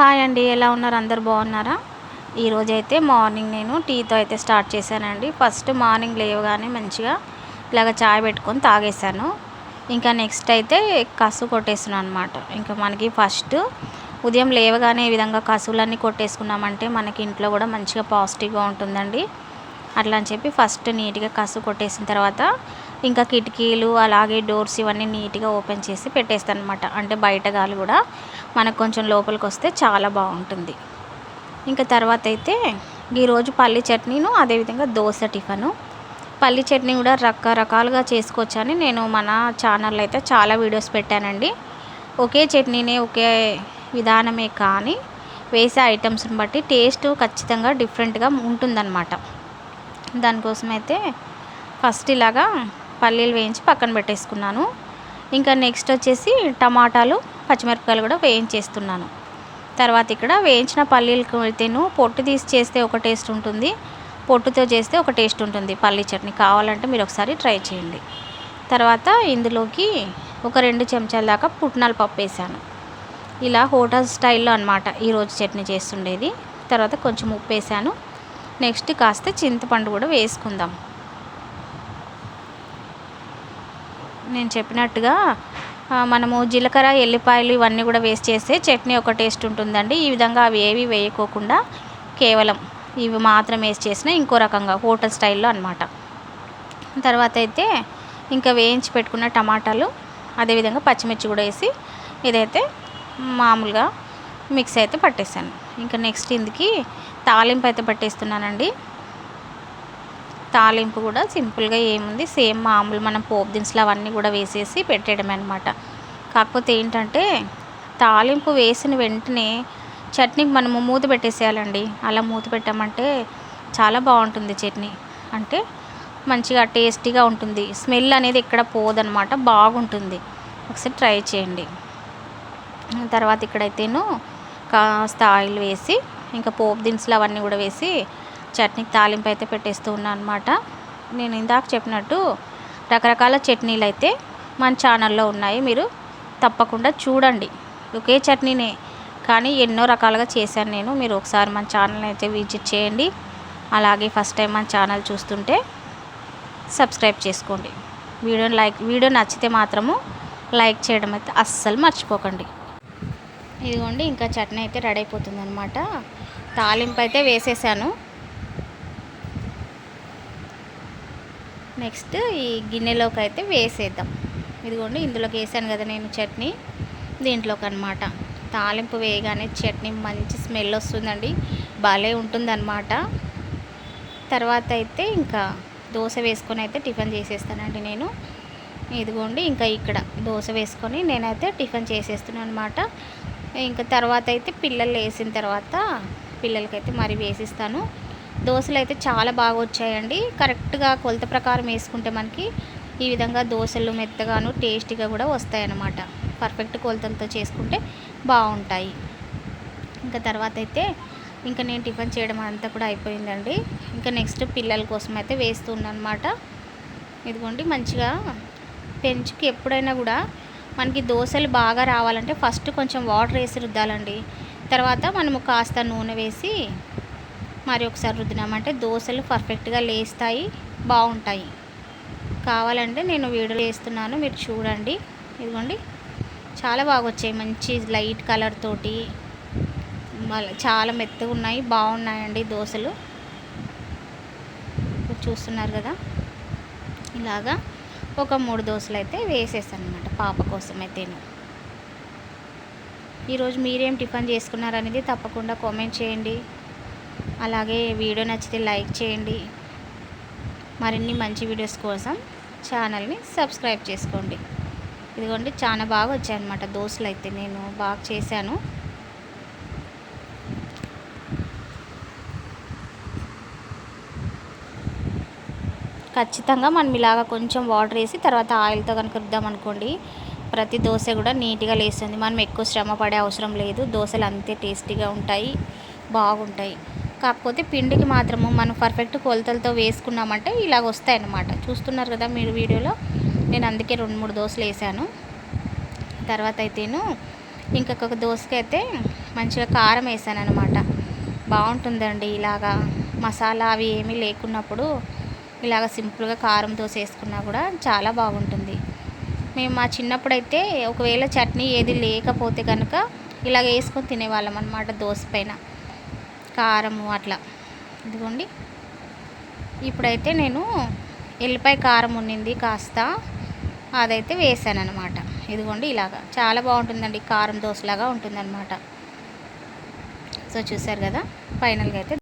Hi అండి ఎలా ఉన్నారు? అందరు బాగున్నారా? ఈరోజు అయితే మార్నింగ్ నేను టీతో అయితే స్టార్ట్ చేశానండి. ఫస్ట్ మార్నింగ్ లేవగానే మంచిగా ఇలాగ చాయ్ పెట్టుకొని తాగేశాను. ఇంకా నెక్స్ట్ అయితే కసు కొట్టేస్తున్నాను అనమాట ఇంకా మనకి ఫస్ట్ ఉదయం లేవగానే ఈ విధంగా కసువులన్నీ కొట్టేసుకున్నామంటే మనకి ఇంట్లో కూడా మంచిగా పాజిటివ్గా ఉంటుందండి. అట్లా అని చెప్పి ఫస్ట్ నీట్గా కసు కొట్టేసిన తర్వాత ఇంకా కిటికీలు అలాగే డోర్స్ ఇవన్నీ నీట్గా ఓపెన్ చేసి పెట్టేస్తాను అనమాట అంటే బయట గాలి కూడా మనకు కొంచెం లోపలికి వస్తే చాలా బాగుంటుంది. ఇంకా తర్వాత అయితే ఈరోజు పల్లి చట్నీను అదేవిధంగా దోశ టిఫను. పల్లి చట్నీ కూడా రకరకాలుగా చేసుకోవచ్చని నేను మన ఛానల్లో అయితే చాలా వీడియోస్ పెట్టానండి. ఒకే చట్నీనే ఒకే విధానమే కానీ వేసే ఐటమ్స్ని బట్టి టేస్ట్ ఖచ్చితంగా డిఫరెంట్గా ఉంటుందన్నమాట. దానికోసం అయితే ఫస్ట్ ఇలాగా పల్లీలు వేయించి పక్కన పెట్టేసుకున్నాను. ఇంకా నెక్స్ట్ వచ్చేసి టమాటాలు పచ్చిమిరపకాయలు కూడా వేయించేస్తున్నాను. తర్వాత ఇక్కడ వేయించిన పల్లీలకు అయితేను పొట్టు తీసి చేస్తే ఒక టేస్ట్ ఉంటుంది. పొట్టుతో చేస్తే ఒక టేస్ట్ ఉంటుంది. పల్లీ చట్నీ కావాలంటే మీరు ఒకసారి ట్రై చేయండి. తర్వాత ఇందులోకి ఒక రెండు చెంచాల దాకా పుట్నాల పప్పు వేసాను. ఇలా హోటల్ స్టైల్లో అనమాట ఈరోజు చట్నీ చేస్తుండేది. తర్వాత కొంచెం ఉప్పు వేసాను. నెక్స్ట్ కాస్త చింతపండు కూడా వేసుకుందాం. నేను చెప్పినట్టుగా మనము జీలకర్ర ఎల్లిపాయలు ఇవన్నీ కూడా వేస్ట్ చేస్తే చట్నీ ఒక టేస్ట్ ఉంటుందండి. ఈ విధంగా అవి ఏవి వేయకోకుండా కేవలం ఇవి మాత్రం వేస్ట్ చేసిన ఇంకో రకంగా హోటల్ స్టైల్లో అనమాట తర్వాత అయితే ఇంకా వేయించి పెట్టుకున్న టమాటాలు అదేవిధంగా పచ్చిమిర్చి కూడా వేసి ఇదైతే మామూలుగా మిక్స్ అయితే పట్టేశాను ఇంకా నెక్స్ట్ ఇందుకి తాలింపు అయితే పట్టేస్తున్నానండి. తాలింపు కూడా సింపుల్గా ఏముంది? సేమ్ మామూలు మనం పోపు దినుసులు అవన్నీ కూడా వేసేసి పెట్టేయడమే అనమాట కాకపోతే ఏంటంటే తాలింపు వేసిన వెంటనే చట్నీకి మనము మూత పెట్టేసేయాలండి. అలా మూత పెట్టామంటే చాలా బాగుంటుంది చట్నీ. అంటే మంచిగా టేస్టీగా ఉంటుంది. స్మెల్ అనేది ఎక్కడ పోదనమాట బాగుంటుంది. ఒకసారి ట్రై చేయండి. తర్వాత ఇక్కడైతేను కాస్త ఆయిల్ వేసి ఇంకా పోపు దినుసులు అవన్నీ కూడా వేసి చట్నీకి తాలింపు అయితే పెట్టేస్తూ ఉన్నాను అనమాట నేను ఇందాక చెప్పినట్టు రకరకాల చట్నీలు అయితే మన ఛానల్లో ఉన్నాయి. మీరు తప్పకుండా చూడండి. ఒకే చట్నీనే కానీ ఎన్నో రకాలుగా చేశాను నేను. మీరు ఒకసారి మన ఛానల్ అయితే విజిట్ చేయండి. అలాగే ఫస్ట్ టైం మన ఛానల్ చూస్తుంటే సబ్స్క్రైబ్ చేసుకోండి. వీడియో లైక్ వీడియో నచ్చితే మాత్రము లైక్ చేయడం అయితే అస్సలు మర్చిపోకండి. ఇదిగోండి ఇంకా చట్నీ అయితే రెడీ అయిపోతుంది అనమాట తాలింపు అయితే వేసేసాను. నెక్స్ట్ ఈ గిన్నెలోకి అయితే వేసేద్దాం. ఇదిగోండి ఇందులోకి వేసాను కదా నేను చట్నీ. దీంట్లోకి అనమాట తాలింపు వేయగానే చట్నీ మంచి స్మెల్ వస్తుందండి. భలే ఉంటుందన్నమాట. తర్వాత అయితే ఇంకా దోశ వేసుకొని అయితే టిఫిన్ చేసేస్తానండి నేను. ఇదిగోండి ఇంకా ఇక్కడ దోశ వేసుకొని నేనైతే టిఫిన్ చేసేస్తున్నాను అనమాట ఇంకా తర్వాత అయితే పిల్లలు వేసిన తర్వాత పిల్లలకైతే మరి వేసిస్తాను. దోశలు అయితే చాలా బాగా వచ్చాయండి కరెక్ట్గా కొలత ప్రకారం వేసుకుంటే మనకి ఈ విధంగా దోశలు మెత్తగాను టేస్టీగా కూడా వస్తాయన్నమాట. పర్ఫెక్ట్ కొలతలతో చేసుకుంటే బాగుంటాయి. ఇంకా తర్వాత అయితే ఇంకా నేను టిఫిన్ చేయడం అంతా కూడా అయిపోయిందండి. ఇంకా నెక్స్ట్ పిల్లల కోసం అయితే వేస్తుందన్నమాట ఇదిగోండి మంచిగా పెంచుకి ఎప్పుడైనా కూడా మనకి దోశలు బాగా రావాలంటే ఫస్ట్ కొంచెం వాటర్ వేసి రుద్దాలండి. తర్వాత మనము కాస్త నూనె వేసి మరి ఒకసారి రుద్దినామంటే దోశలు పర్ఫెక్ట్గా లేస్తాయి బాగుంటాయి. కావాలంటే నేను వీడియో వేస్తున్నాను మీరు చూడండి. ఇదిగోండి. చాలా బాగా వచ్చాయి మంచి లైట్ కలర్ తోటి. చాలా మెత్తగా ఉన్నాయి బాగున్నాయండి దోశలు. చూస్తున్నారు కదా. ఇలాగా ఒక మూడు దోశలు అయితే వేసేసాను అనమాట పాప కోసం అయితే ఈరోజు మీరేం టిఫిన్ చేసుకున్నారనేది తప్పకుండా కామెంట్ చేయండి. అలాగే వీడియో నచ్చితే లైక్ చేయండి. మరిన్ని మంచి వీడియోస్ కోసం ఛానల్ని సబ్స్క్రైబ్ చేసుకోండి. ఇదిగోండి చాలా బాగా వచ్చాయన్నమాట దోశలు అయితే నేను బాగా చేశాను. ఖచ్చితంగా మనం ఇలాగ కొంచెం వాటర్ వేసి తర్వాత ఆయిల్తో కనుక రుద్దామనుకోండి ప్రతి దోశ కూడా నీట్గా లేస్తుంది. మనం ఎక్కువ శ్రమ పడే అవసరం లేదు. దోశలు అంతే టేస్టీగా ఉంటాయి బాగుంటాయి. కాకపోతే పిండికి మాత్రము మనం పర్ఫెక్ట్ కొలతలతో వేసుకున్నామంటే ఇలాగ వస్తాయన్నమాట. చూస్తున్నారు కదా మీరు వీడియోలో? నేను అందుకే రెండు మూడు దోశలు వేసాను. తర్వాత అయితేను ఇంకొక దోశకి అయితే మంచిగా కారం వేసాను అనమాట బాగుంటుందండి ఇలాగా మసాలా అవి ఏమీ లేకున్నప్పుడు ఇలాగ సింపుల్గా కారం దోశ వేసుకున్నా కూడా చాలా బాగుంటుంది. మేము మా చిన్నప్పుడైతే ఒకవేళ చట్నీ ఏది లేకపోతే కనుక ఇలాగ వేసుకొని తినేవాళ్ళం అనమాట దోశ పైన. కారము అట్లా. ఇదిగోండి. ఇప్పుడైతే నేను ఎల్లిపాయ కారం ఉన్నింది కాస్త. అదైతే వేసాను అనమాట ఇదిగోండి ఇలాగా. చాలా బాగుంటుందండి కారం దోశలాగా ఉంటుందన్నమాట. సో చూసారు కదా? ఫైనల్గా అయితే